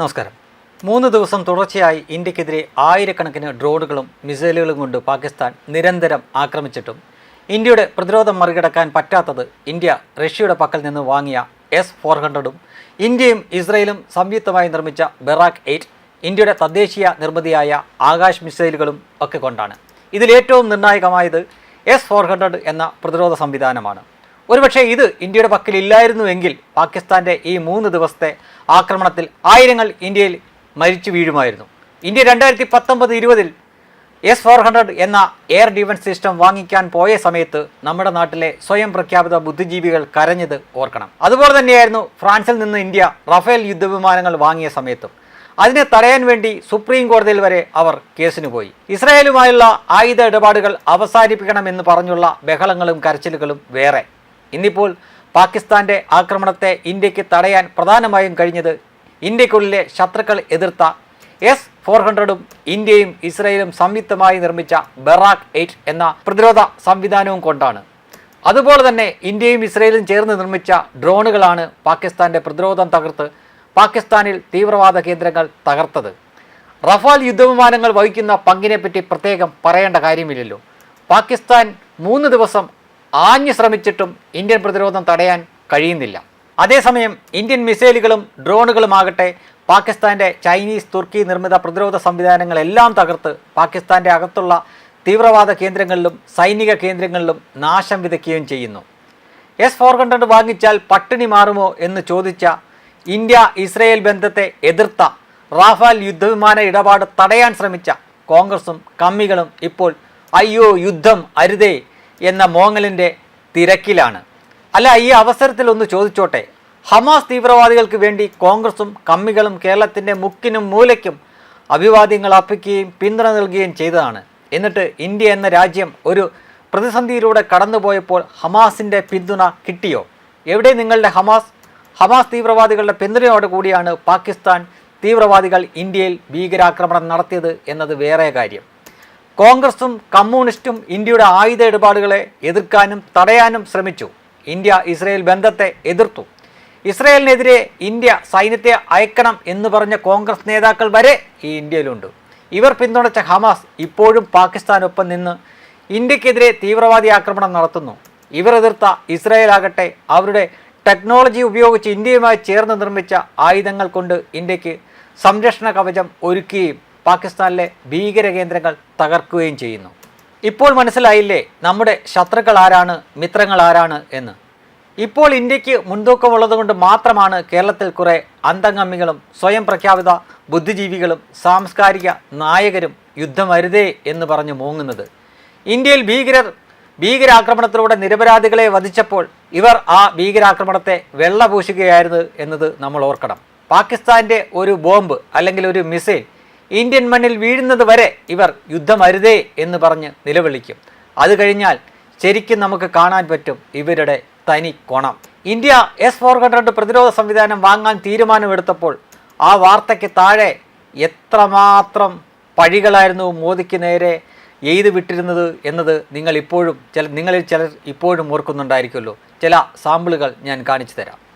നമസ്കാരം. മൂന്ന് ദിവസം തുടർച്ചയായി ഇന്ത്യക്കെതിരെ ആയിരക്കണക്കിന് ഡ്രോണുകളും മിസൈലുകളും കൊണ്ട് പാകിസ്ഥാൻ നിരന്തരം ആക്രമിച്ചിട്ടും ഇന്ത്യയുടെ പ്രതിരോധം മറികടക്കാൻ പറ്റാത്തത് ഇന്ത്യ റഷ്യയുടെ പക്കൽ നിന്ന് വാങ്ങിയ എസ് ഫോർ ഹൺഡ്രഡും ഇന്ത്യയും ഇസ്രയേലും സംയുക്തമായി നിർമ്മിച്ച ബെറാക്ക് എയ്റ്റ് ഇന്ത്യയുടെ തദ്ദേശീയ നിർമ്മിതിയായ ആകാശ് മിസൈലുകളും ഒക്കെ കൊണ്ടാണ്. ഇതിലേറ്റവും നിർണായകമായത് എസ് ഫോർ ഹൺഡ്രഡ് എന്ന പ്രതിരോധ സംവിധാനമാണ്. ഒരുപക്ഷെ ഇത് ഇന്ത്യയുടെ പക്കൽ ഇല്ലായിരുന്നുവെങ്കിൽ പാകിസ്ഥാന്റെ ഈ മൂന്ന് ദിവസത്തെ ആക്രമണത്തിൽ ആയിരങ്ങൾ ഇന്ത്യയിൽ മരിച്ചു വീഴുമായിരുന്നു. ഇന്ത്യ രണ്ടായിരത്തി പത്തൊമ്പത് ഇരുപതിൽ എസ് ഫോർ ഹൺഡ്രഡ് എന്ന എയർ ഡിഫൻസ് സിസ്റ്റം വാങ്ങിക്കാൻ പോയ സമയത്ത് നമ്മുടെ നാട്ടിലെ സ്വയം പ്രഖ്യാപിത ബുദ്ധിജീവികൾ കരഞ്ഞത് ഓർക്കണം. അതുപോലെ തന്നെയായിരുന്നു ഫ്രാൻസിൽ നിന്ന് ഇന്ത്യ റഫേൽ യുദ്ധവിമാനങ്ങൾ വാങ്ങിയ സമയത്തും. അതിനെ തടയാൻ വേണ്ടി സുപ്രീം കോടതിയിൽ വരെ അവർ കേസിന് പോയി. ഇസ്രായേലുമായുള്ള ആയുധ ഇടപാടുകൾ അവസാനിപ്പിക്കണമെന്ന് പറഞ്ഞുള്ള ബഹളങ്ങളും കരച്ചിലുകളും വേറെ. ഇന്നിപ്പോൾ പാകിസ്ഥാന്റെ ആക്രമണത്തെ ഇന്ത്യയ്ക്ക് തടയാൻ പ്രധാനമായും കഴിഞ്ഞത് ഇന്ത്യക്കുള്ളിലെ ശത്രുക്കൾ എതിർത്ത എസ് ഫോർ ഹൺഡ്രഡും ഇന്ത്യയും ഇസ്രയേലും സംയുക്തമായി നിർമ്മിച്ച ബെറാക്ക് എയ്റ്റ് എന്ന പ്രതിരോധ സംവിധാനവും കൊണ്ടാണ്. അതുപോലെ തന്നെ ഇന്ത്യയും ഇസ്രയേലും ചേർന്ന് നിർമ്മിച്ച ഡ്രോണുകളാണ് പാകിസ്ഥാന്റെ പ്രതിരോധം തകർത്ത് പാകിസ്ഥാനിൽ തീവ്രവാദ കേന്ദ്രങ്ങൾ തകർത്തത്. റഫാൽ യുദ്ധവിമാനങ്ങൾ വഹിക്കുന്ന പങ്കിനെപ്പറ്റി പ്രത്യേകം പറയേണ്ട കാര്യമില്ലല്ലോ. പാകിസ്ഥാൻ മൂന്ന് ദിവസം ആഞ്ഞു ശ്രമിച്ചിട്ടും ഇന്ത്യൻ പ്രതിരോധം തടയാൻ കഴിയുന്നില്ല. അതേസമയം ഇന്ത്യൻ മിസൈലുകളും ഡ്രോണുകളുമാകട്ടെ പാകിസ്ഥാന്റെ ചൈനീസ് തുർക്കി നിർമ്മിത പ്രതിരോധ സംവിധാനങ്ങളെല്ലാം തകർത്ത് പാകിസ്ഥാന്റെ അകത്തുള്ള തീവ്രവാദ കേന്ദ്രങ്ങളിലും സൈനിക കേന്ദ്രങ്ങളിലും നാശം വിതയ്ക്കുകയും ചെയ്യുന്നു. എസ് ഫോർ ഹൺഡ്രഡ് വാങ്ങിച്ചാൽ പട്ടിണി മാറുമോ എന്ന് ചോദിച്ച ഇന്ത്യ ഇസ്രയേൽ ബന്ധത്തെ എതിർത്ത റാഫാൽ യുദ്ധവിമാന ഇടപാട് തടയാൻ ശ്രമിച്ച കോൺഗ്രസും കമ്മികളും ഇപ്പോൾ അയ്യോ യുദ്ധം അരുതേ എന്ന മോങ്ങലിന്റെ തിരക്കിലാണ്. അല്ല ഈ അവസരത്തിൽ ഒന്ന് ചോദിച്ചോട്ടെ. ഹമാസ് തീവ്രവാദികൾക്ക് വേണ്ടി കോൺഗ്രസും കമ്മികളും കേരളത്തിന്റെ മുക്കിനും മൂലയ്ക്കും അഭിവാദ്യങ്ങൾ അർപ്പിക്കുകയും പിന്തുണ നൽകുകയും ചെയ്തതാണ്. എന്നിട്ട് ഇന്ത്യ എന്ന രാജ്യം ഒരു പ്രതിസന്ധിയിലൂടെ കടന്നുപോയപ്പോൾ ഹമാസിന്റെ പിന്തുണ കിട്ടിയോ? എവിടെ നിങ്ങളുടെ ഹമാസ്? ഹമാസ് തീവ്രവാദികളുടെ പിന്തുണയോട് കൂടിയാണ് പാകിസ്ഥാൻ തീവ്രവാദികൾ ഇന്ത്യയിൽ ഭീകരാക്രമണം നടത്തിയത് എന്നത് വേറെ കാര്യം. കോൺഗ്രസും കമ്മ്യൂണിസ്റ്റും ഇന്ത്യയുടെ ആയുധ ഇടപാടുകളെ എതിർക്കാനും തടയാനും ശ്രമിച്ചു. ഇന്ത്യ ഇസ്രയേൽ ബന്ധത്തെ എതിർത്തു. ഇസ്രയേലിനെതിരെ ഇന്ത്യ സൈന്യത്തെ അയക്കണം എന്ന് പറഞ്ഞ കോൺഗ്രസ് നേതാക്കൾ വരെ ഈ ഇന്ത്യയിലുണ്ട്. ഇവർ പിന്തുണച്ച ഹമാസ് ഇപ്പോഴും പാകിസ്ഥാനൊപ്പം നിന്ന് ഇന്ത്യക്കെതിരെ തീവ്രവാദി ആക്രമണം നടത്തുന്നു. ഇവർ എതിർത്ത ഇസ്രായേൽ ആകട്ടെ അവരുടെ ടെക്നോളജി ഉപയോഗിച്ച് ഇന്ത്യയുമായി ചേർന്ന് നിർമ്മിച്ച ആയുധങ്ങൾ കൊണ്ട് ഇന്ത്യയ്ക്ക് സംരക്ഷണ കവചം ഒരുക്കുകയും പാകിസ്ഥാനിലെ ഭീകര കേന്ദ്രങ്ങൾ തകർക്കുകയും ചെയ്യുന്നു. ഇപ്പോൾ മനസ്സിലായില്ലേ നമ്മുടെ ശത്രുക്കൾ ആരാണ് മിത്രങ്ങൾ ആരാണ് എന്ന്. ഇപ്പോൾ ഇന്ത്യയ്ക്ക് മുൻതൂക്കമുള്ളതുകൊണ്ട് മാത്രമാണ് കേരളത്തിൽ കുറേ അന്തംഗമ്മികളും സ്വയം പ്രഖ്യാപിത ബുദ്ധിജീവികളും സാംസ്കാരിക നായകരും യുദ്ധം അരുതേ എന്ന് പറഞ്ഞു മൂങ്ങുന്നത്. ഇന്ത്യയിൽ ഭീകരർ ഭീകരാക്രമണത്തിലൂടെ നിരപരാധികളെ വധിച്ചപ്പോൾ ഇവർ ആ ഭീകരാക്രമണത്തെ വെള്ളപൂശുകയായിരുന്നു എന്നത് നമ്മൾ ഓർക്കണം. പാകിസ്ഥാന്റെ ഒരു ബോംബ് അല്ലെങ്കിൽ ഒരു മിസൈൽ ഇന്ത്യൻ മണ്ണിൽ വീഴുന്നത് വരെ ഇവർ യുദ്ധമരുതേ എന്ന് പറഞ്ഞ് നിലവിളിക്കും. അത് കഴിഞ്ഞാൽ ശരിക്കും നമുക്ക് കാണാൻ പറ്റും ഇവരുടെ തനി കോണം. ഇന്ത്യ എസ് ഫോർ ഹൺഡ്രഡ് പ്രതിരോധ സംവിധാനം വാങ്ങാൻ തീരുമാനമെടുത്തപ്പോൾ ആ വാർത്തയ്ക്ക് താഴെ എത്രമാത്രം പഴികളായിരുന്നു മോദിക്ക് നേരെ എയ്ത് വിട്ടിരുന്നത് എന്നത് നിങ്ങൾ ഇപ്പോഴും ചില നിങ്ങളിൽ ചിലർ ഇപ്പോഴും ഓർക്കുന്നുണ്ടായിരിക്കുമല്ലോ. ചില സാമ്പിളുകൾ ഞാൻ കാണിച്ചു തരാം.